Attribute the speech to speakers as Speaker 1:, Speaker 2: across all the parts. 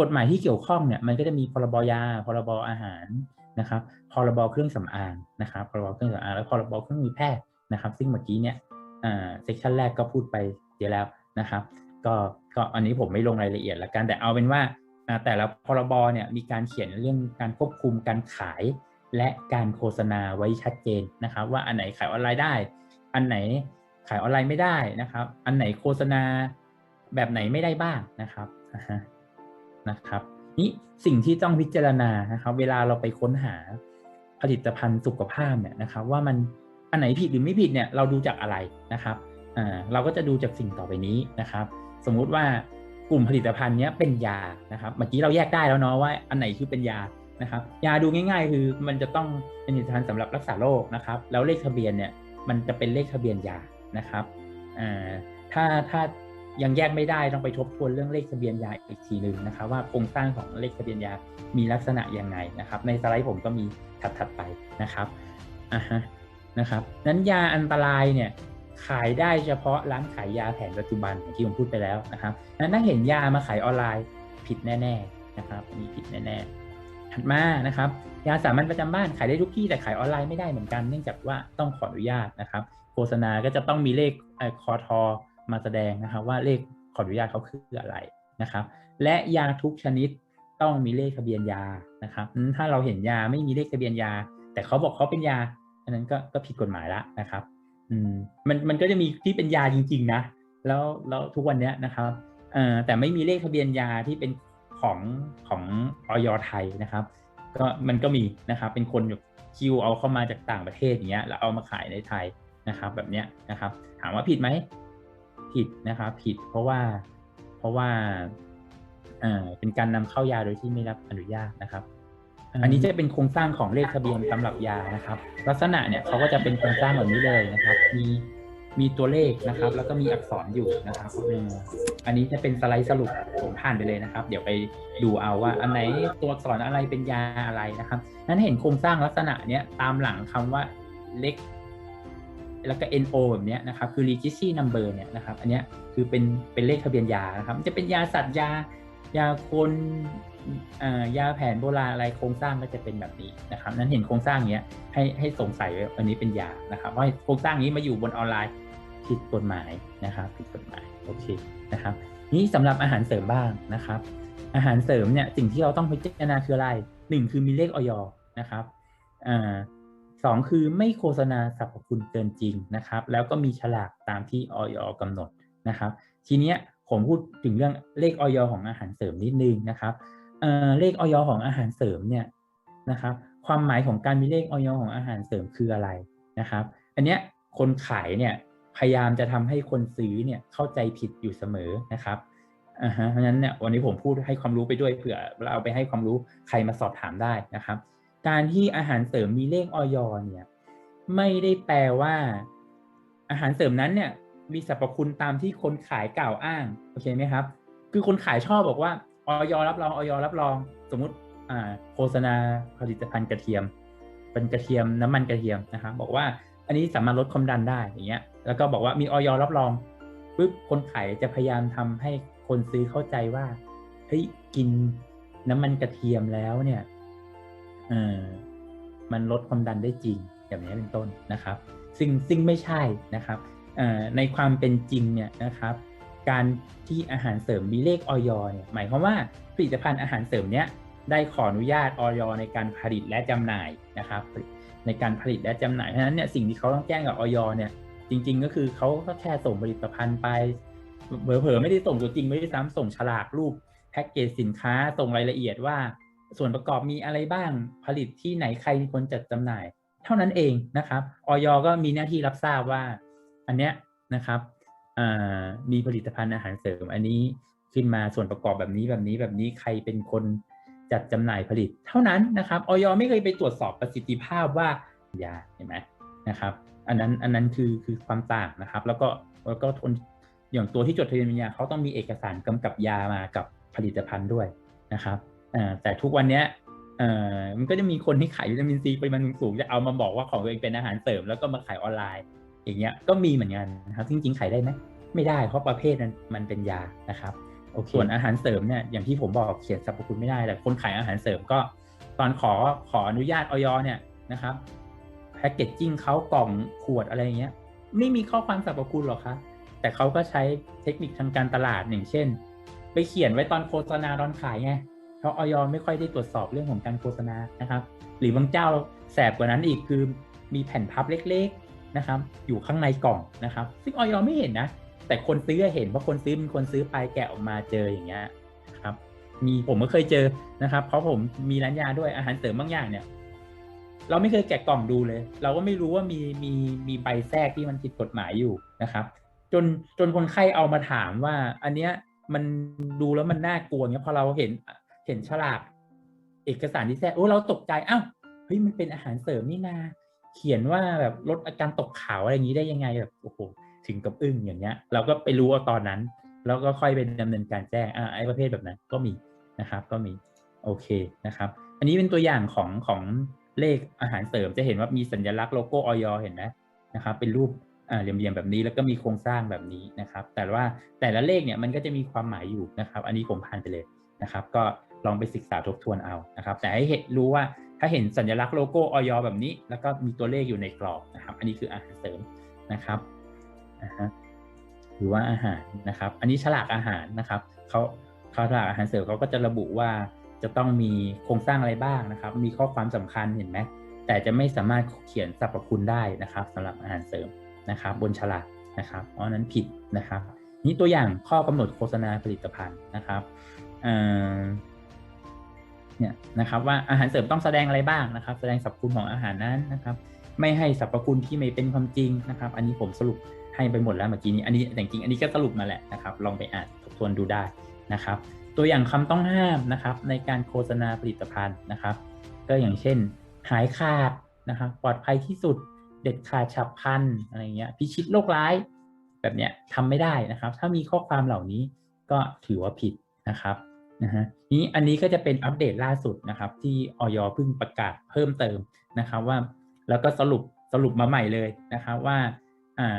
Speaker 1: กฎหมายที่เกี่ยวข้องเนี่ยมันก็จะมีพรบยา พรบอาหารนะครับ พรบเครื่องสำอางนะครับ พรบเครื่องสำอางและพรบเครื่องมือแพทย์นะครับ ซึ่งเมื่อกี้เนี่ยอ่าเซสชันแรกก็พูดไปเยอะแล้วนะครับ ก็ก็อันนี้ผมไม่ลงรายละเอียดละกันแต่เอาเป็นว่าแต่ละพรบเนี่ยมีการเขียนเรื่องการควบคุมการขาย และการโฆษณาไว้ชัดเจนนะครับ ว่าอันไหนขายออนไลน์ได้ อันไหนขายออนไลน์ไม่ได้นะครับ อันไหนโฆษณาแบบไหนไม่ได้บ้างนะครับ นะครับนี่สิ่งที่ต้องพิจารณานะครับ เวลาเราไปค้นหาผลิตภัณฑ์สุขภาพเนี่ยนะครับ ว่ามันอันไหนผิดหรือไม่ผิดเนี่ยเราดูจากอะไรนะครับอ่าเราก็จะดูจากสิ่งต่อไปนี้นะครับ สมมุติว่ากลุ่มผลิตภัณฑ์นี้เป็นยานะครับเมื่อกี้เราแยกได้แล้วเนาะว่าอันไหนคือเป็นยานะครับ ยาดูง่าย ๆ คือมันจะต้องเป็นผลิตภัณฑ์สำหรับรักษาโรคนะครับ แล้วเลขทะเบียนเนี่ยมันจะเป็นเลขทะเบียนยานะครับอ่าถ้าถ้า ยังแยกไม่ได้ต้องไปทบทวนเรื่องเลขทะเบียนยาอีกทีหนึ่งนะครับว่าโครงสร้างของเลขทะเบียนยามีลักษณะยังไงนะครับ ในสไลด์ผมก็มีถัดๆไปนะครับอ่าฮะนะครับนั้นยาอันตรายเนี่ยขายได้เฉพาะร้านขายยาแผนปัจจุบันอย่างที่ผมพูดไปแล้วนะครับนั้นถ้าเห็นยามาขายออนไลน์ผิดแน่ๆนะครับมีผิดแน่ๆถัดมานะครับ ยาสามัญประจำบ้านขายได้ทุกที่แต่ขายออนไลน์ไม่ได้เหมือนกัน เนื่องจากว่าต้องขออนุญาตนะครับ โฆษณาก็จะต้องมีเลขคอทอ มาแสดงนะครับว่าเลขขออนุญาตเขาคืออะไรนะครับ และยาทุกชนิดต้องมีเลขทะเบียนยานะครับถ้าเราเห็นยาไม่มีเลขทะเบียนยา แต่เขาบอกเขาเป็นยา อันนั้นก็ก็ผิดกฎหมายละนะครับอืมมันมันก็จะมีที่เป็นยาจริง ๆ นะ แล้วแล้วทุกวันนี้นะครับเอ่อแต่ไม่มีเลขทะเบียนยาที่เป็นของของออยไทยนะครับก็มันก็มีนะครับเป็นคนคิวเอาเข้ามาจากต่างประเทศอย่างเงี้ยแล้วเอามาขายในไทยนะครับ แบบเนี้ยนะครับ ถามว่าผิดไหม ผิดนะครับผิดเพราะว่าเพราะว่าเอ่อเป็นการนำเข้ายาโดยที่ไม่รับอนุญาตนะครับ อันนี้จะเป็นโครงสร้างของเลขทะเบียนสำหรับยานะครับ ลักษณะเนี่ยเขาก็จะเป็นโครงสร้างแบบนี้เลยนะครับ มีมีตัวเลขนะครับ แล้วก็มีอักษรอยู่นะครับอันนี้จะเป็นสไลด์สรุปผมผ่านไปเลยนะครับ เดี๋ยวไปดูเอาว่า อันไหนตัวอักษรอะไรเป็นยาอะไรนะครับ นั้นเห็นโครงสร้างลักษณะเนี้ยตามหลังคำว่าเลข แล้วก็ NO แบบนี้นะครับคือ registry number เนี่ยนะครับอันนี้คือเป็นเป็นเลขทะเบียนยานะครับจะเป็นยาสัตว์ยายาคนยาแผนโบราณอะไรโครงสร้างก็จะเป็นแบบนี้นะครับนั้นเห็นโครงสร้างเนี้ยให้ให้สงสัยว่าอันนี้เป็นยานะครับว่าโครงสร้างนี้มาอยู่บนออนไลน์ผิดกฎหมายนะครับผิดกฎหมายโอเคนะครับนี้สำหรับอาหารเสริมบ้างนะครับ อาหารเสริมเนี่ยสิ่งที่เราต้องพิจารณาคืออะไรหนึ่งคือมีเลขออยนะครับอ่า สองคือไม่โฆษณาสรรพคุณเกินจริงนะครับ แล้วก็มีฉลากตามที่ออยกำหนดนะครับ ทีเนี้ยผมพูดถึงเรื่องเลขออยของอาหารเสริมนิดนึงนะครับเเลขออยของอาหารเสริมเนี่ยนะครับความหมายของการมีเลขออยของอาหารเสริมคืออะไรนะครับ อันเนี้ยคนขายเนี่ยพยายามจะทำให้คนซื้อเนี่ยเข้าใจผิดอยู่เสมอนะครับเพราะฉะนั้นเนี่ยวันนี้ผมพูดให้ความรู้ไปด้วยเผื่อเราเอาไปให้ความรู้ใครมาสอบถามได้นะครับ การที่อาหารเสริมมีเลขออยเนี่ย ไม่ได้แปลว่า อาหารเสริมนั้นเนี่ย มีสรรพคุณตามที่คนขายกล่าวอ้างโอเคไหมครับ คือคนขายชอบบอกว่าออยรับรองออยรับรอง สมมุติอ่าโฆษณาผลิตภัณฑ์กระเทียม เป็นกระเทียมน้ำมันกระเทียมนะครับบอกว่าอันนี้สามารถลดความดันได้อย่างเงี้ย แล้วก็บอกว่ามีออยรับรองปุ๊บคนขายจะพยายามทำให้คนซื้อเข้าใจว่าเฮ้ยกินน้ำมันกระเทียมแล้วเนี่ย เออมันลดความดันได้จริงแบบนี้เป็นต้นนะครับ ซึ่งซึ่งไม่ใช่นะครับในความเป็นจริงเนี่ยนะครับ การที่อาหารเสริมมีเลขออยเนี่ยหมายความว่าผลิตภัณฑ์อาหารเสริมเนี้ยได้ขออนุญาตออยในการผลิตและจำหน่ายนะครับ ในการผลิตและจำหน่ายเพราะฉะนั้นเนี่ยสิ่งที่เขาต้องแจ้งกับออยเนี่ย จริง ๆ ก็คือเขาก็แค่ส่งผลิตภัณฑ์ไปเผลอๆไม่ได้ส่งตัวจริงไม่ได้ซ้ำส่งฉลากรูปแพ็กเกจสินค้าส่งรายละเอียดว่า ส่วนประกอบมีอะไรบ้างผลิตที่ไหนใครเป็นคนจัดจำหน่าย เท่านั้นเองนะครับออยก็มีหน้าที่รับทราบว่า อันเนี้ยนะครับมีผลิตภัณฑ์อาหารเสริม อันนี้ขึ้นมาส่วนประกอบแบบนี้แบบนี้แบบนี้ใครเป็นคนจัดจำหน่ายผลิต เท่านั้นนะครับออยไม่เคยไปตรวจสอบประสิทธิภาพว่ายาเห็นไหมนะครับ อันนั้นอันนั้นคือคือความต่างนะครับ แล้วก็แล้วก็ทนอย่างตัวที่จดทะเบียนยาเขาต้องมีเอกสารกำกับยามากับผลิตภัณฑ์ด้วยนะครับ แต่ทุกวันนี้มันก็จะมีคนที่ขายวิตามินซีปริมาณสูงจะเอามาบอกว่าของตัวเองเป็นอาหารเสริมแล้วก็มาขายออนไลน์ อย่างเงี้ยก็มีเหมือนกันนะครับจริงๆขายได้ไหมไม่ได้เพราะประเภทนั้นมันเป็นยานะครับโอเคส่วนอาหารเสริมเนี่ยอย่างที่ผมบอกเขียนสรรพคุณไม่ได้แต่คนขายอาหารเสริมก็ ตอนขอขออนุญาตออยเนี่ยนะครับแพคเกจจิ้งเขากล่องขวดอะไรเงี้ยไม่มีข้อความสรรพคุณหรอกครับแต่เขาก็ใช้เทคนิคทางการตลาดอย่างเช่น ไปเขียนไว้ตอนโฆษณาตอนขายไง เพราะออยไม่ค่อยได้ตรวจสอบเรื่องของการโฆษณานะครับ หรือบางเจ้าแสบกว่านั้นอีกคือมีแผ่นพับเล็กๆนะครับ อยู่ข้างในกล่องนะครับ ซึ่งออยไม่เห็นนะ แต่คนซื้อเห็นเพราะคนซื้อเป็นคนซื้อไปแกะออกมาเจออย่างเงี้ยครับมีผมก็เคยเจอนะครับ เพราะผมมีร้านยาด้วยอาหารเสริมบางอย่างเนี่ยเราไม่เคยแกะกล่องดูเลย เราก็ไม่รู้ว่ามีมีมีใบแทรกที่มันผิดกฎหมายอยู่นะครับ จนจนคนไข้เอามาถามว่า อันเนี้ยมันดูแล้วมันน่ากลัวเงี้ยพอเราเห็น เห็นฉลากเอกสารที่แทรกโอ้เราตกใจอ้าวเฮ้ยมันเป็นอาหารเสริมนี่นา เขียนว่าแบบลดอาการตกขาวอะไรอย่างนี้ได้ยังไงแบบโอ้โหถึงกับอึ้งอย่างเงี้ย เราก็ไปรู้เอาตอนนั้น แล้วก็ค่อยไปดำเนินการแจ้งอ่าไอ้ประเภทแบบนั้นก็มีนะครับ ก็มีโอเคนะครับ อันนี้เป็นตัวอย่างของของเลขอาหารเสริมจะเห็นว่ามีสัญลักษณ์โลโก้ออยเห็นไหมนะครับ เป็นรูปอ่าเหลี่ยมๆแบบนี้แล้วก็มีโครงสร้างแบบนี้นะครับ แต่ว่าแต่ละเลขเนี่ยมันก็จะมีความหมายอยู่นะครับ อันนี้ผมผ่านไปเลยนะครับ ก็ ลองไปศึกษาทบทวนเอานะครับ แต่ให้เห็นรู้ว่าถ้าเห็นสัญลักษณ์โลโก้ออยแบบนี้ แล้วก็มีตัวเลขอยู่ในกรอบนะครับ อันนี้คืออาหารเสริมนะครับหรือว่าอาหารนะครับ อันนี้ฉลากอาหารนะครับเขาเขาฉลากอาหารเสริมเขาก็จะระบุว่าจะต้องมีโครงสร้างอะไรบ้างนะครับ มีข้อความสำคัญเห็นไหมแต่จะไม่สามารถเขียนสรรพคุณได้นะครับสำหรับอาหารเสริมนะครับ บนฉลากนะครับเพราะนั้นผิดนะครับ นี่ตัวอย่างข้อกำหนดโฆษณาผลิตภัณฑ์นะครับอ เนี่ยนะครับว่าอาหารเสริมต้องแสดงอะไรบ้างนะครับ แสดงสรรพคุณของอาหารนั้นนะครับไม่ให้สรรพคุณที่ไม่เป็นความจริงนะครับ อันนี้ผมสรุปให้ไปหมดแล้วเมื่อกี้นี้อันนี้แต่จริงอันนี้ก็สรุปมาแหละนะครับ ลองไปอ่านทบทวนดูได้นะครับ ตัวอย่างคำต้องห้ามนะครับในการโฆษณาผลิตภัณฑ์นะครับ ก็อย่างเช่น หายขาดนะครับ ปลอดภัยที่สุดเด็ดขาดฉับพลันอะไรเงี้ยพิชิตโรคร้ายแบบเนี้ยทำไม่ได้นะครับ ถ้ามีข้อความเหล่านี้ก็ถือว่าผิดนะครับ นะฮะนี้อันนี้ก็จะเป็นอัปเดตล่าสุดนะครับ ที่ออยเพิ่งประกาศเพิ่มเติมนะครับว่า แล้วก็สรุปสรุปมาใหม่เลยนะครับว่าอ่า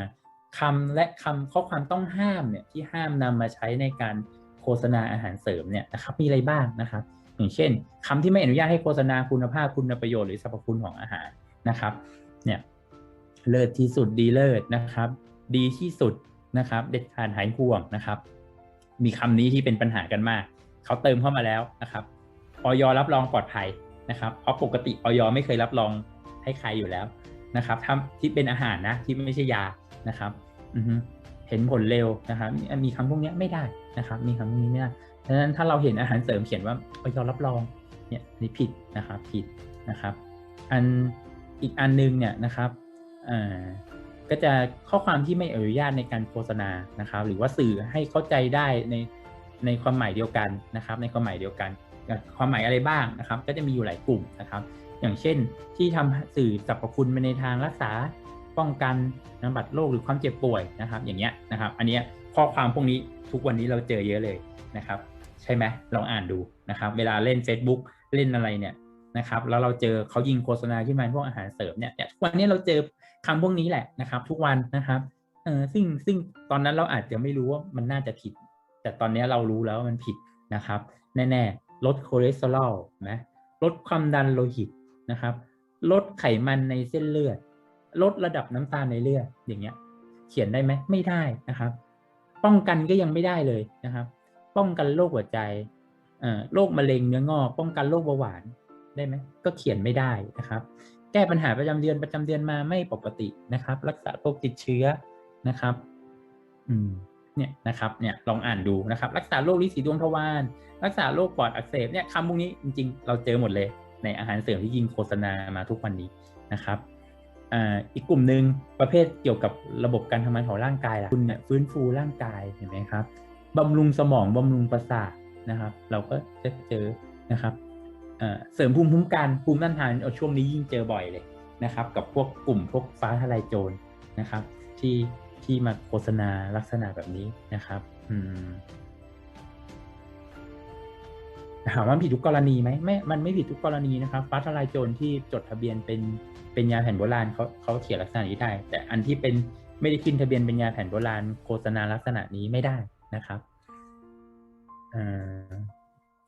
Speaker 1: คำและคำข้อความต้องห้ามเนี่ยที่ห้ามนำมาใช้ในการโฆษณาอาหารเสริมเนี่ยนะครับมีอะไรบ้างนะครับ อย่างเช่นคำที่ไม่อนุญาตให้โฆษณาคุณภาพคุณประโยชน์หรือสรรพคุณของอาหารนะครับเนี่ยเลิศที่สุดดีเลิศนะครับ ดีที่สุดนะครับ เด็ดขาดหายห่วงนะครับ มีคำนี้ที่เป็นปัญหากันมาก เขาเติมเข้ามาแล้วนะครับออยรับรองปลอดภัยนะครับ เพราะปกติออยไม่เคยรับรองให้ใครอยู่แล้วนะครับถ้าที่เป็นอาหารนะที่ไม่ใช่ยานะครับอืเห็นผลเร็วนะครับ มีคำพวกนี้ไม่ได้นะครับ มีคำพวกนี้ไม่ได้ดังนั้นถ้าเราเห็นอาหารเสริมเขียนว่าออยรับรองเนี่ยนี่ผิดนะครับผิดนะครับ อันอีกอันนึงเนี่ยนะครับก็จะข้อความที่ไม่อนุญาตในการโฆษณานะครับ หรือว่าสื่อให้เข้าใจได้ใน ในความหมายเดียวกันนะครับ ในความหมายเดียวกัน ความหมายอะไรบ้างนะครับ ก็จะมีอยู่หลายกลุ่มนะครับ อย่างเช่นที่ทำสื่อสรรพคุณไปในทางรักษาป้องกันนบัดโรคหรือความเจ็บป่วยนะครับ อย่างเงี้ยนะครับ อันนี้ข้อความพวกนี้ทุกวันนี้เราเจอเยอะเลยนะครับ ใช่ไหมลองอ่านดูนะครับ เวลาเล่น Facebook เล่นอะไรเนี่ยนะครับแล้วเราเจอเขายิงโฆษณาขึ้นมาพวกอาหารเสริมเนี่ยทุกวันนี้เราเจอคำพวกนี้แหละนะครับ ทุกวันนะครับเออซึ่งซึ่งตอนนั้นเราอาจจะไม่รู้ว่ามันน่าจะผิด แต่ตอนนี้เรารู้แล้วมันผิดนะครับ แน่ๆ ลดคอเลสเตอรอลนะลดความดันโลหิตนะครับ ลดไขมันในเส้นเลือด ลดระดับน้ำตาลในเลือดอย่างเงี้ย เขียนได้ไหมไม่ได้นะครับ ป้องกันก็ยังไม่ได้เลยนะครับ ป้องกันโรคหัวใจโรคมะเร็งเนื้องอก ป้องกันโรคเบาหวานได้ไหมก็เขียนไม่ได้นะครับ แก้ปัญหาประจำเดือนประจำเดือนมาไม่ปกตินะครับ รักษาโรคติดเชื้อนะครับ อืม เนี่ยนะครับเนี่ยลองอ่านดูนะครับ รักษาโรคลิสีดวงทวารรักษาโรคปอดอักเสบเนี่ยคำพวกนี้จริง ๆ เราเจอหมดเลย ในอาหารเสริมที่ยิงโฆษณามาทุกวันนี้นะครับอีกกลุ่มหนึ่งประเภทเกี่ยวกับระบบการทำงานของร่างกายล่ะคุณเนี่ยฟื้นฟูร่างกายเห็นไหมครับบำรุงสมองบำรุงประสาทนะครับ เราก็จะเจอนะครับเสริมภูมิคุ้มกันภูมิต้านทานเอาช่วงนี้ยิ่งเจอบ่อยเลยนะครับ กับพวกกลุ่มพวกฟ้าทลายโจรนะครับ ที่ ที่มาโฆษณาลักษณะแบบนี้นะครับ อืมถามว่าผิดทุกกรณีไหมไม่ มันไม่ผิดทุกกรณีนะครับฟ้าทลายโจรที่จดทะเบียนเป็นเป็นยาแผ่นโบราณเขาเขาเขียนลักษณะนี้ได้ แต่อันที่เป็นไม่ได้ขึ้นทะเบียนเป็นยาแผ่นโบราณโฆษณาลักษณะนี้ไม่ได้นะครับอ่า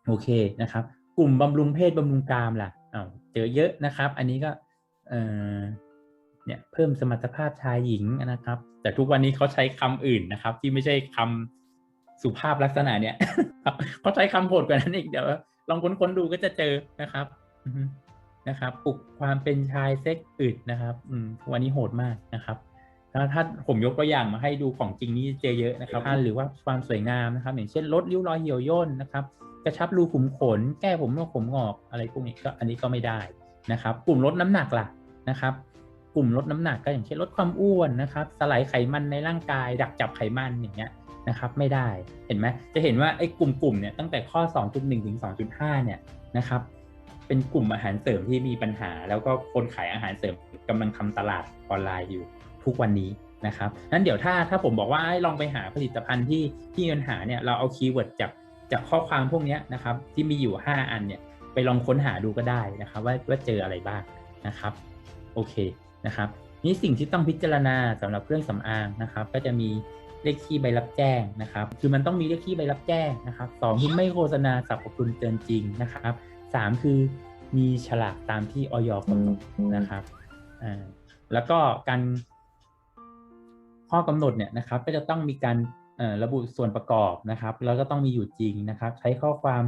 Speaker 1: โอเคนะครับ กลุ่มบำรุงเพศบำรุงกรามล่ะอ้าวเจอเยอะนะครับ อันนี้ก็เอ่อเนี่ยเพิ่มสมรรถภาพชายหญิงนะครับ แต่ทุกวันนี้เขาใช้คำอื่นนะครับ ที่ไม่ใช่คำสุภาพลักษณะเนี่ยเขาใช้คำโหดกว่านั้นอีกเดี๋ยวลองค้นๆดูก็จะเจอนะครับอือฮึนะครับปลุกความเป็นชายเซ็กอึดนะครับ อืมวันนี้โหดมากนะครับถ้าถ้าผมยกตัวอย่างมาให้ดูของจริงนี่เจอเยอะนะครับหรือว่าความสวยงามนะครับ อย่างเช่นลดริ้วรอยเหี่ยวย่นนะครับ กระชับรูขุมขน แก้ผมงอกผมงอกอะไรพวกนี้ก็อันนี้ก็ไม่ได้นะครับ กลุ่มลดน้ำหนักล่ะนะครับ กลุ่มลดน้ำหนักก็อย่างเช่นลดความอ้วนนะครับ สลายไขมันในร่างกาย ดักจับไขมันอย่างเงี้ยนะครับ ไม่ได้เห็นไหมจะเห็นว่าไอ้กลุ่มๆเนี่ยตั้งแต่ข้อ 2.1 ถึง 2.5 เนี่ยนะครับ เป็นกลุ่มอาหารเสริมที่มีปัญหา แล้วก็คนขายอาหารเสริมกำลังทำตลาดออนไลน์อยู่ทุกวันนี้นะครับนั้นเดี๋ยวถ้าถ้าผมบอกว่าลองไปหาผลิตภัณฑ์ที่ที่มีปัญหาเนี่ยเราเอาคีย์เวิร์ดจากจากข้อความพวกนี้นะครับ ที่มีอยู่ 5 อันเนี่ยไปลองค้นหาดูก็ได้นะครับ ว่าว่าเจออะไรบ้างนะครับ โอเค นะครับนี่สิ่งที่ต้องพิจารณาสำหรับเครื่องสำอางนะครับ ก็จะมีเลขที่ใบรับแจ้งนะครับ คือมันต้องมีเลขที่ใบรับแจ้งนะครับสองคือไม่โฆษณาสรรพคุณเกินจริงนะครับสามคือมีฉลากตามที่ออยกำหนดนะครับอ่าแล้วก็การข้อกำหนดเนี่ยนะครับ ก็จะต้องมีการระบุส่วนประกอบนะครับ แล้วก็ต้องมีอยู่จริงนะครับ ใช้ข้อความ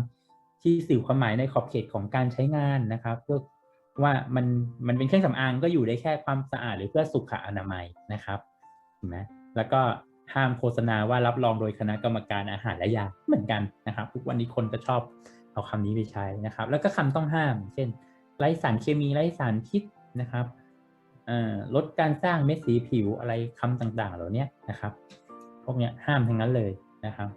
Speaker 1: ที่สื่อความหมายในขอบเขตของการใช้งานนะครับ เพื่อ ว่ามันมันเป็นเครื่องสำอางก็อยู่ได้แค่ความสะอาดหรือเพื่อสุขอนามัยนะครับเห็นไหมแล้วก็ห้ามโฆษณาว่ารับรองโดยคณะกรรมการอาหารและยาเหมือนกันนะครับ ทุกวันนี้คนก็ชอบเอาคำนี้ไปใช้นะครับ แล้วก็คำต้องห้าม เช่นไร้สารเคมีไร้สารพิษนะครับลดการสร้างเม็ดสีผิวอะไรคำต่างๆ เหล่านี้นะครับ พวกนี้ห้ามทั้งนั้นเลยนะครับ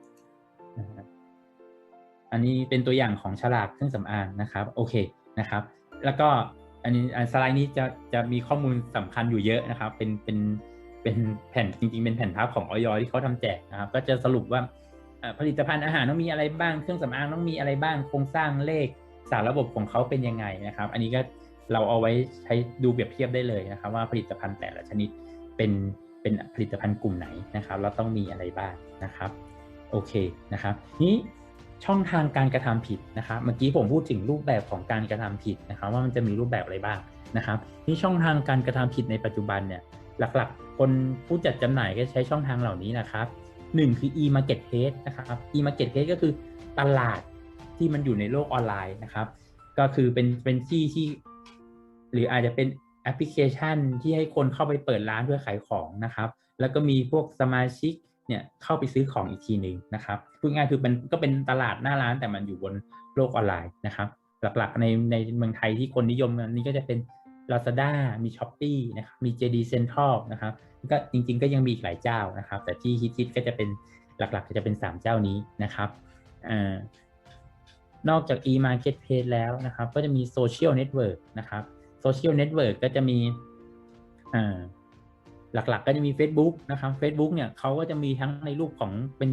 Speaker 1: อันนี้เป็นตัวอย่างของฉลากเครื่องสำอางนะครับ โอเคนะครับ แล้วก็อันนี้สไลด์นี้จะจะมีข้อมูลสำคัญอยู่เยอะนะครับ เป็นเป็นเป็นแผ่นจริงๆ เป็นแผ่นพับของออยที่เขาทำแจกนะครับ ก็จะสรุปว่าผลิตภัณฑ์อาหารต้องมีอะไรบ้าง เครื่องสำอางต้องมีอะไรบ้าง โครงสร้างเลขสารระบบของเขาเป็นยังไงนะครับ อันนี้ก็เราเอาไว้ใช้ดูเปรียบเทียบได้เลยนะครับ ว่าผลิตภัณฑ์แต่ละชนิดเป็นเป็นผลิตภัณฑ์กลุ่มไหนนะครับ เราต้องมีอะไรบ้างนะครับ โอเคนะครับนี้ ช่องทางการกระทำผิดนะครับเมื่อกี้ผมพูดถึงรูปแบบของการกระทำผิดนะครับ ว่ามันจะมีรูปแบบอะไรบ้างนะครับนี่ช่องทางการกระทำผิดในปัจจุบันเนี่ยหลักๆ คนผู้จัดจำหน่ายก็ใช้ช่องทางเหล่านี้นะครับหนึ่งคือ e-marketplace นะครับ e-marketplace ก็คือตลาดที่มันอยู่ในโลกออนไลน์นะครับ ก็คือเป็นเป็นที่ที่ หรืออาจจะเป็นแอปพลิเคชันที่ให้คนเข้าไปเปิดร้านเพื่อขายของนะครับ แล้วก็มีพวกสมาชิก เนี่ยเข้าไปซื้อของอีกทีหนึ่งนะครับพูดง่ายคือเป็นก็เป็นตลาดหน้าร้านแต่มันอยู่บนโลกออนไลน์นะครับ หลักๆในในเมืองไทยที่คนนิยมนี้ก็จะเป็น Lazada มี s h อ p e e นะครับมี JD Central นะครับก็จริงๆก็ยังมีอีกหลายเจ้านะครับ แต่ที่ฮิตๆก็จะเป็นหลักๆจะเป็น 3 เจ้านี้นะครับอนอกจาก e-marketplace แล้วนะครับ ก็จะมี social network นะครับ social network ก็จะมี หลักๆ ก็จะมี Facebook นะครับ Facebook เนี่ยเขาก็จะมีทั้งในรูปของเป็น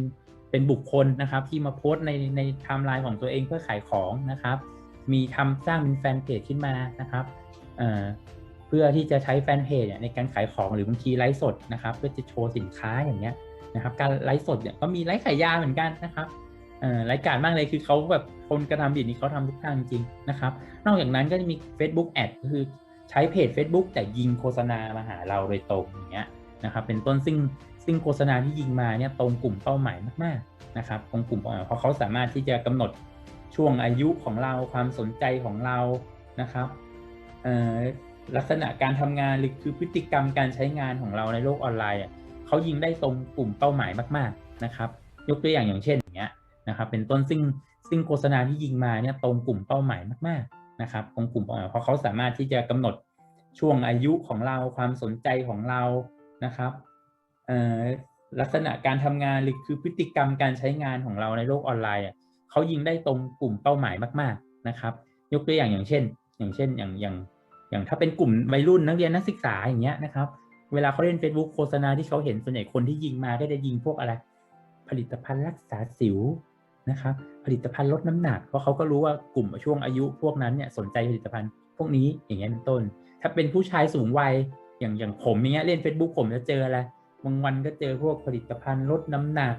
Speaker 1: เป็นบุคคลนะครับ ที่มาโพสต์ในในไทม์ไลน์ของตัวเองเพื่อขายของนะครับ มีทำสร้างเป็นแฟนเพจขึ้นมานะครับเพื่อที่จะใช้แฟนเพจในการขายของหรือบางทีไลฟ์สดนะครับ เพื่อจะโชว์สินค้าอย่างเงี้ยนะครับ การไลฟ์สดเนี่ยก็มีไลฟ์ขายยาเหมือนกันนะครับรายการมากเลยคือเขาแบบคนกระทำผิดนี้เขาทำทุกทางจริงนะครับ นอกจากนั้นก็จะมี Facebook Ad ก็คือ ใช้เพจ Facebook แต่ยิงโฆษณามาหาเราโดยตรงอย่างเงี้ยนะครับเป็นต้นซึ่งซึ่งโฆษณาที่ยิงมาเนี่ยตรงกลุ่มเป้าหมายมากๆนะครับตรงกลุ่มเป้าหมายเพราะเขาสามารถที่จะกำหนดช่วงอายุของเราความสนใจของเรานะครับลักษณะการทำงานหรือคือพฤติกรรมการใช้งานของเราในโลกออนไลน์เขายิงได้ตรงกลุ่มเป้าหมายมากๆนะครับ ยกตัวอย่างอย่างเช่นอย่างเงี้ยนะครับเป็นต้นซึ่งซึ่งโฆษณาที่ยิงมาเนี่ยตรงกลุ่มเป้าหมายมากๆ นะครับตรงกลุ่มเป้าหมายเพราะเขาสามารถที่จะกำหนดช่วงอายุของเราความสนใจของเรานะครับลักษณะการทำงานหรือคือพฤติกรรมการใช้งานของเราในโลกออนไลน์เขายิงได้ตรงกลุ่มเป้าหมายมาก ๆนะครับ ยกตัวอย่างอย่างเช่น อย่างเช่นอย่างอย่างอย่างถ้าเป็นกลุ่มวัยรุ่นนักเรียนนักศึกษาอย่างเงี้ยนะครับ เวลาเขาเล่น Facebook โฆษณาที่เขาเห็นส่วนใหญ่คนที่ยิงมาก็จะยิงพวกอะไร ผลิตภัณฑ์รักษาสิว นะครับผลิตภัณฑ์ลดน้ำหนัก เพราะเขาก็รู้ว่ากลุ่มช่วงอายุพวกนั้นเนี่ยสนใจผลิตภัณฑ์พวกนี้อย่างเงี้ยเป็นต้น ถ้าเป็นผู้ชายสูงวัยอย่างอย่างผมอย่างเงี้ยเล่น Facebook ผมจะเจออะไรบางวันก็เจอพวกผลิตภัณฑ์ลดน้ำหนัก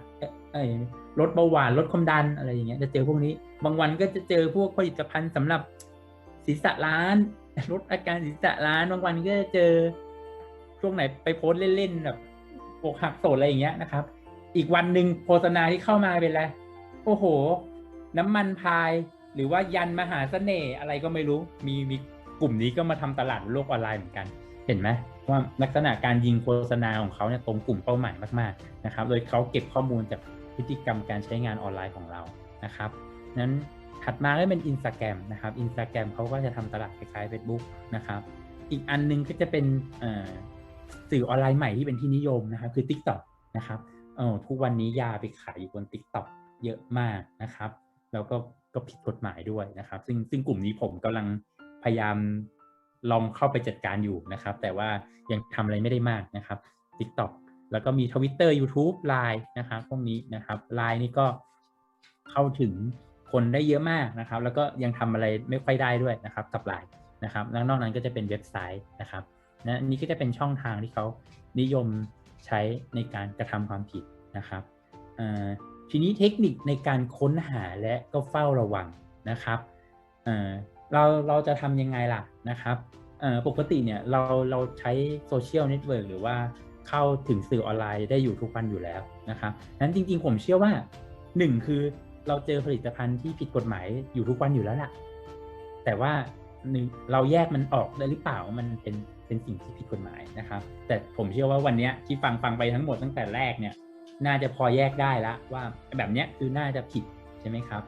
Speaker 1: เอ้ยลดเบาหวานลดความดันอะไรอย่างเงี้ยจะเจอพวกนี้ บางวันก็จะเจอพวกผลิตภัณฑ์สำหรับศีรษะล้านลดอาการศีรษะล้านบางวันก็จะเจอช่วงไหนไปโพสต์เล่นๆแบบอกหักโสดอะไรอย่างเงี้ยนะครับ อีกวันหนึ่งโฆษณาที่เข้ามาเป็นอะไร โอ้โห น้ำมันพาย หรือว่ายันมหาเสน่ห์อะไรก็ไม่รู้ มีมีกลุ่มนี้ก็มาทำตลาดโลกออนไลน์เหมือนกัน เห็นไหมว่าลักษณะการยิงโฆษณาของเขาเนี่ยตรงกลุ่มเป้าหมายมากๆนะครับ โดยเขาเก็บข้อมูลจากพฤติกรรมการใช้งานออนไลน์ของเรานะครับนั้นถัดมาก็เป็นอินสตาแกรมนะครับอินสตาแกรมเขาก็จะทำตลาดคล้ายๆ Facebook นะครับ อีกอันนึงก็จะเป็นสื่อออนไลน์ใหม่ที่เป็นที่นิยมนะครับ คือ TikTok นะครับออทุกวันนี้ยาไปขายอยู่บน TikTok เยอะมากนะครับ แล้วก็ก็ผิดกฎหมายด้วยนะครับ ซึ่งซึ่งกลุ่มนี้ผมกำลังพยายามลองเข้าไปจัดการอยู่นะครับ แต่ว่ายังทำอะไรไม่ได้มากนะครับ TikTok แล้วก็มี Twitter YouTube Line นะครับพวกนี้นะครับ Line นี่ก็เข้าถึงคนได้เยอะมากนะครับ แล้วก็ยังทำอะไรไม่ค่อยได้ด้วยนะครับกับ Line นะครับแล้วนอกนั้นก็จะเป็นเว็บไซต์นะครับนะนี่ก็จะเป็นช่องทางที่เขานิยมใช้ในการกระทำความผิดนะครับ ทีนี้เทคนิคในการค้นหาและก็เฝ้าระวังนะครับเราเราจะทำยังไงล่ะนะครับปกติเนี่ยเราเราใช้โซเชียลเน็ตเวิร์กหรือว่าเข้าถึงสื่อออนไลน์ได้อยู่ทุกวันอยู่แล้วนะครับนั้นจริงๆผมเชื่อว่าหนึ่งคือเราเจอผลิตภัณฑ์ที่ผิดกฎหมายอยู่ทุกวันอยู่แล้วล่ะ แต่ว่าเราแยกมันออกได้หรือเปล่ามันเป็นเป็นสิ่งที่ผิดกฎหมายนะครับ แต่ผมเชื่อว่าวันนี้ที่ฟังฟังไปทั้งหมดตั้งแต่แรกเนี่ย น่าจะพอแยกได้แล้วว่าแบบเนี้ยคือน่าจะผิดใช่ไหมครับ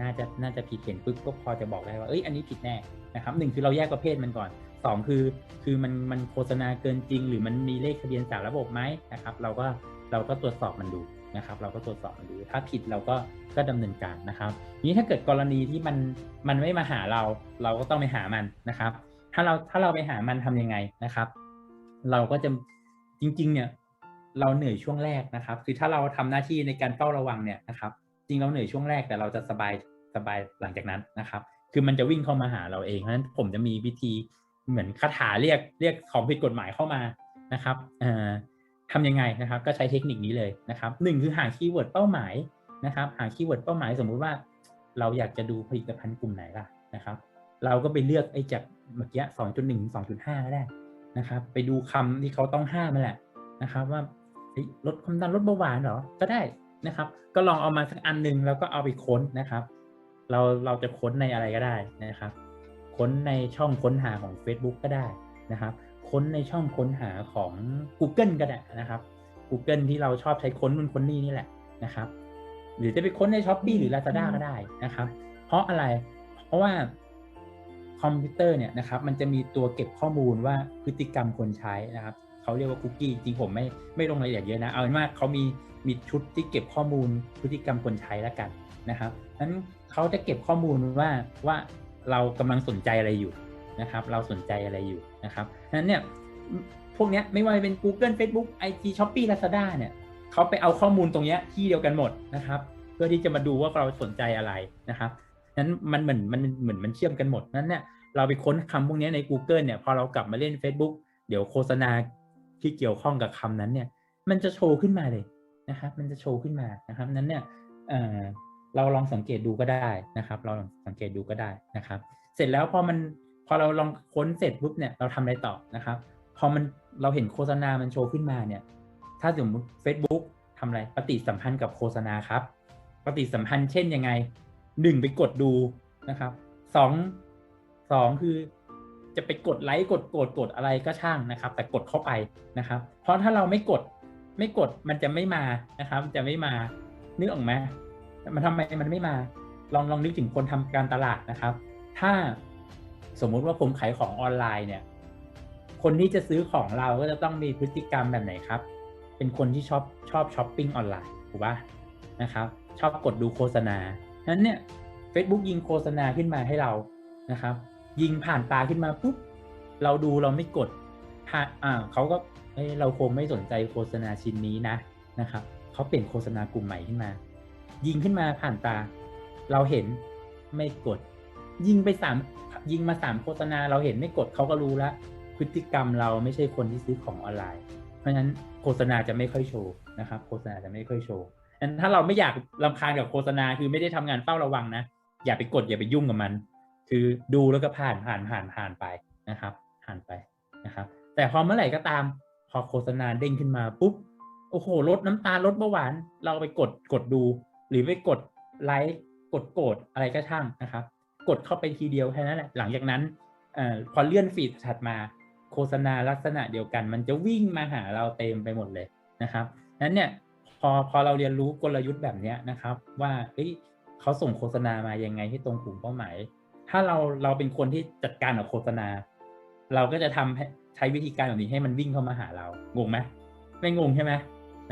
Speaker 1: น่าจะน่าจะผิดเห็นปุ๊บก็พอจะบอกได้ว่าเอ้ยอันนี้ผิดแน่นะครับหนึ่งคือเราแยกประเภทมันก่อนสองคือคือมันมันโฆษณาเกินจริง หรือมันมีเลขทะเบียนสารระบบไหมนะครับ เราก็เราก็ตรวจสอบมันดูนะครับ เราก็ตรวจสอบมันดูถ้าผิดเราก็ก็ดำเนินการนะครับนี้ถ้าเกิดกรณีที่มันมันไม่มาหาเรา เราก็ต้องไปหามันนะครับ ถ้าเราถ้าเราไปหามันทํำยังไงนะครับ เราก็จะจริง ๆ เนี่ย เราเหนื่อยช่วงแรกนะครับ คือถ้าเราทำหน้าที่ในการเฝ้าระวังเนี่ยนะครับ จริงเราเหนื่อยช่วงแรกแต่เราจะสบายสบายหลังจากนั้นนะครับ คือมันจะวิ่งเข้ามาหาเราเองเพราะฉะนั้นผมจะมีวิธีเหมือนคาถาเรียกเรียกของผิดกฎหมายเข้ามานะครับทำยังไงนะครับก็ใช้เทคนิคนี้เลยนะครับหนึ่งคือหาคีย์เวิร์ดเป้าหมายนะครับ หาคีย์เวิร์ดเป้าหมายสมมุติว่า เราอยากจะดูผลิตภัณฑ์กลุ่มไหนล่ะนะครับ เราก็ไปเลือกไอ้จากเมื่อกี้สองจุดหนึ่งสองจุดห้าก็ได้นะครับ ไปดูคำที่เขาต้องห้ามมาแหละนะครับ ว่า ลดความดันลดเบาหวานเหรอ ก็ได้นะครับ ก็ลองเอามาสักอันหนึ่งแล้วก็เอาไปค้นนะครับ เราเราจะค้นในอะไรก็ได้นะครับ ค้นในช่องค้นหาของ Facebook ก็ได้นะครับ ค้นในช่องค้นหาของ Google ก็ได้นะครับ Google ที่เราชอบใช้ค้นนู่นค้นนี่นี่แหละนะครับ หรือจะไปค้นใน s h อ p e e หรือ Lazada ก็ได้นะครับ เพราะอะไร เพราะว่าคอมพิวเตอร์เนี่ยนะครับ มันจะมีตัวเก็บข้อมูลว่าพฤติกรรมคนใช้นะครับ เขาเรียกว่าคุกกี้จริงผมไม่ไม่ลงรายละเอียดเยอะนะ เอาเป็นว่าเขามีมีชุดที่เก็บข้อมูลพฤติกรรมคนใช้แล้วกันนะครับนั้นเขาจะเก็บข้อมูลว่าว่าเรากำลังสนใจอะไรอยู่นะครับ เราสนใจอะไรอยู่นะครับนั้นเนี่ยพวกนี้ไม่ว่าจะเป็น Google Facebook IG Shopee Lazada เนี่ยเขาไปเอาข้อมูลตรงนี้ที่เดียวกันหมดนะครับ เพื่อที่จะมาดูว่าเราสนใจอะไรนะครับนั้นมันเหมือนมันเหมือนมันเชื่อมกันหมดนั้นเนี่ยเราไปค้นคำพวกนี้ใน Google เนี่ยพอเรากลับมาเล่น Facebook เดี๋ยวโฆษณา ที่เกี่ยวข้องกับคำนั้นเนี่ย มันจะโชว์ขึ้นมาเลยนะครับ มันจะโชว์ขึ้นมานะครับ นั้นเนี่ยเราลองสังเกตดูก็ได้นะครับ เราลองสังเกตดูก็ได้นะครับ เสร็จแล้วพอมันพอเราลองค้นเสร็จปุ๊บเนี่ยเราทำอะไรต่อนะครับ พอมันเราเห็นโฆษณามันโชว์ขึ้นมาเนี่ย ถ้าสมมติ Facebook ทำอะไรปฏิสัมพันธ์กับโฆษณาครับ ปฏิสัมพันธ์เช่นยังไงหนึ่งไปกดดูนะครับสองสองคือ จะไปกดไลค์กดโกรธกดอะไรก็ช่างนะครับ แต่กดเข้าไปนะครับ เพราะถ้าเราไม่กดไม่กดมันจะไม่มานะครับจะไม่มานึกออกไหมมันทำไมมันไม่มา ลองลองนึกถึงคนทำการตลาดนะครับ ถ้าสมมุติว่าผมขายของออนไลน์เนี่ย คนที่จะซื้อของเราก็จะต้องมีพฤติกรรมแบบไหนครับ เป็นคนที่ชอบชอบช้อปปิ้งออนไลน์ถูกปะนะครับ ชอบกดดูโฆษณานั้นเนี่ย Facebook ยิงโฆษณาขึ้นมาให้เรานะครับ ยิงผ่านตาขึ้นมาปุ๊บเราดูเราไม่กดอ่าเขาก็เฮ้เราคงไม่สนใจโฆษณาชิ้นนี้นะนะครับเขาเปลี่ยนโฆษณากลุ่มใหม่ขึ้นมา ยิงขึ้นมาผ่านตา เราเห็นไม่กด ยิงไปสามยิงมาสามโฆษณา เราเห็นไม่กดเขาก็รู้ล้วพฤติกรรมเราไม่ใช่คนที่ซื้อของออนไลน์ เพราะฉะนั้นโฆษณาจะไม่ค่อยโชว์นะครับโฆษณาจะไม่ค่อยโชว์ถ้าเราไม่อยากลำคาญกับโฆษณาคือไม่ได้ทำงานเฝ้าระวังนะอย่าไปกดอย่าไปยุ่งกับมัน คือดูแล้วก็ผ่านผ่านผ่านผ่านไปนะครับ ผ่านไปนะครับ แต่พอเมื่อไหร่ก็ตามพอโฆษณาเด้งขึ้นมาปุ๊บโอ้โหลดน้ำตาลลดเบาหวาน เราไปกดกดดู หรือไปกดไลค์กดโกรธอะไรก็ช่างนะครับ กดเข้าไปทีเดียวแค่นั้นแหละหลังจากนั้นอพอเลื่อนฟีดถัดมาโฆษณาลักษณะเดียวกัน มันจะวิ่งมาหาเราเต็มไปหมดเลยนะครับนั้นเนี่ยพอพอเราเรียนรู้กลยุทธ์แบบนี้นะครับ ว่าเฮ้ยเขาส่งโฆษณามายังไงให้ตรงกลุ่มเป้าหมาย ถ้าเราเราเป็นคนที่จัดการกับโฆษณา เราก็จะทำให้ใช้วิธีการแบบนี้ให้มันวิ่งเข้ามาหาเรา งงไหมไม่งงใช่ไหม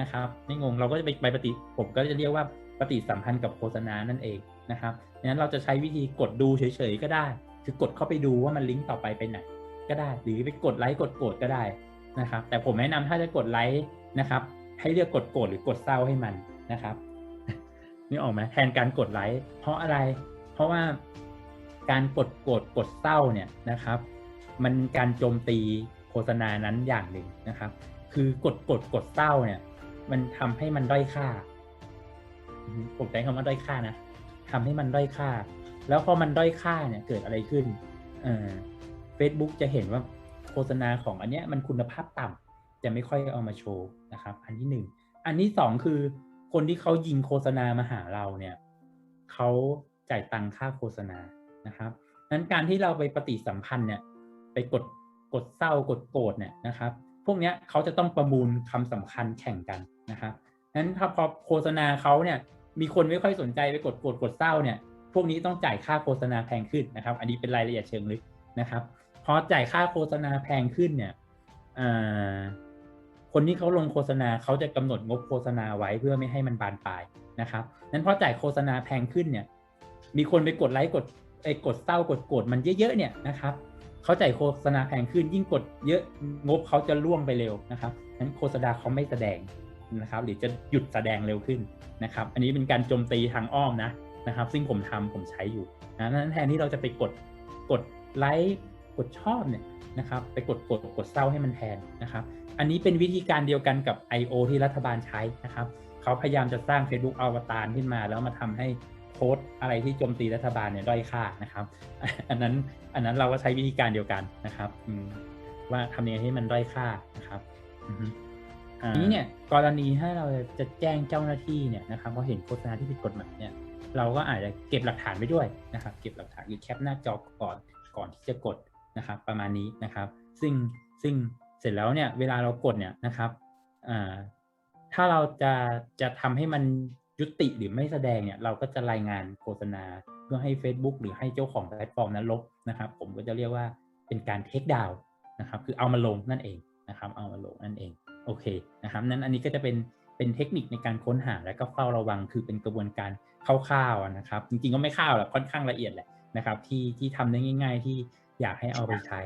Speaker 1: นะครับ ไม่งงเราก็จะไปไปปฏิผมก็จะเรียกว่าปฏิสัมพันธ์กับโฆษณานั่นเองนะครับงั้นเราจะใช้วิธีกดดูเฉยๆก็ได้ คือกดเข้าไปดูว่ามันลิงก์ต่อไปไปไหนก็ได้ หรือไปกดไลค์กดโกรธก็ได้นะครับ แต่ผมแนะนำถ้าจะกดไลค์นะครับ ให้เลือกกดโกรธหรือกดเศร้าให้มันนะครับนี่ออกไหมแทนการกดไลค์เพราะอะไร เพราะว่า การกดโกรธกดเศร้าเนี่ยนะครับ มันการโจมตีโฆษณานั้นอย่างหนึ่งนะครับ คือกดกดกดเศร้าเนี่ย มันทำให้มันด้อยค่าผมใช้คำว่าด้อยค่านะทำให้มันด้อยค่า แล้วพอมันด้อยค่าเนี่ยเกิดอะไรขึ้นเออ Facebook จะเห็นว่าโฆษณาของอันเนี้ยมันคุณภาพต่ำจะไม่ค่อยเอามาโชว์นะครับ อันที่หนึ่งอันที่สองคือคนที่เขายิงโฆษณามาหาเราเนี่ยเขาจ่ายตังค่าโฆษณา นะครับนั้นการที่เราไปปฏิสัมพันธ์เนี่ยไปกดกดเศร้ากดโกรธเนี่ยนะครับ พวกเนี้ยเขาจะต้องประมูลคำสำคัญแข่งกันนะครับนั้นถ้าพอโฆษณาเขาเนี่ยมีคนไม่ค่อยสนใจไปกดโกรธกดเศร้าเนี่ยพวกนี้ต้องจ่ายค่าโฆษณาแพงขึ้นนะครับ อันนี้เป็นรายละเอียดเชิงลึกนะครับพอจ่ายค่าโฆษณาแพงขึ้นเนี่ยคนที่เขาลงโฆษณาเขาจะกำหนดงบโฆษณาไว้เพื่อไม่ให้มันบานปลายนะครับนั้นพอจ่ายโฆษณาแพงขึ้นเนี่ยมีคนไปกดไลค์กด ไอ้กดเศร้ากดโกรธมันเยอะๆเนี่ยนะครับเขาจ่ายโฆษณาแพงขึ้นยิ่งกดเยอะงบเขาจะล่วงไปเร็วนะครับนั้นโฆษณาเขาไม่แสดงนะครับ หรือจะหยุดแสดงเร็วขึ้นนะครับ อันนี้เป็นการโจมตีทางอ้อมนะนะครับ ซึ่งผมทำผมใช้อยู่นะนั้นแทนที่เราจะไปกดกดไลค์กดชอบเนี่ยนะครับ ไปกดกดกดเศร้าให้มันแทนนะครับ อันนี้เป็นวิธีการเดียวกันกับ I.O. ที่รัฐบาลใช้นะครับเขาพยายามจะสร้าง Facebook อวตารขึ้นมา แล้วมาทำให้ โพสอะไรที่โจมตีรัฐบาลเนี่ยด้อยค่านะครับ อันนั้นอันนั้นเราก็ใช้วิธีการเดียวกันนะครับว่าทำยังไงให้มันด้อยค่านะครับนี้เนี่ยกรณีถ้าเราจะแจ้งเจ้าหน้าที่เนี่ยนะครับพอเห็นโฆษณาที่ผิดกฎหมายเนี่ย เราก็อาจจะเก็บหลักฐานไว้ด้วยนะครับ เก็บหลักฐานหรือแคปหน้าจอก่อนก่อนที่จะกดนะครับ ประมาณนี้นะครับ ซึ่งซึ่งเสร็จแล้วเนี่ยเวลาเรากดเนี่ยนะครับถ้าเราจะจะทำให้มัน ยุติหรือไม่แสดงเนี่ยเราก็จะรายงานโฆษณา เพื่อให้ Facebook หรือให้เจ้าของแพลตฟอร์มนั้นลบนะครับ ผมก็จะเรียกว่าเป็นการเทคดาวนะครับคือเอามาลงนั่นเองนะครับ เอามาลงนั่นเองโอเคนะครับนั้นอันนี้ก็จะเป็นเป็นเทคนิคในการค้นหาและก็เฝ้าระวังคือเป็นกระบวนการคร่าวๆนะครับ จริงๆก็ไม่คร่าวหรอกค่อนข้างละเอียดแหละนะครับ ที่ที่ทำได้ง่าย ๆ ที่อยากให้เอาไปใช้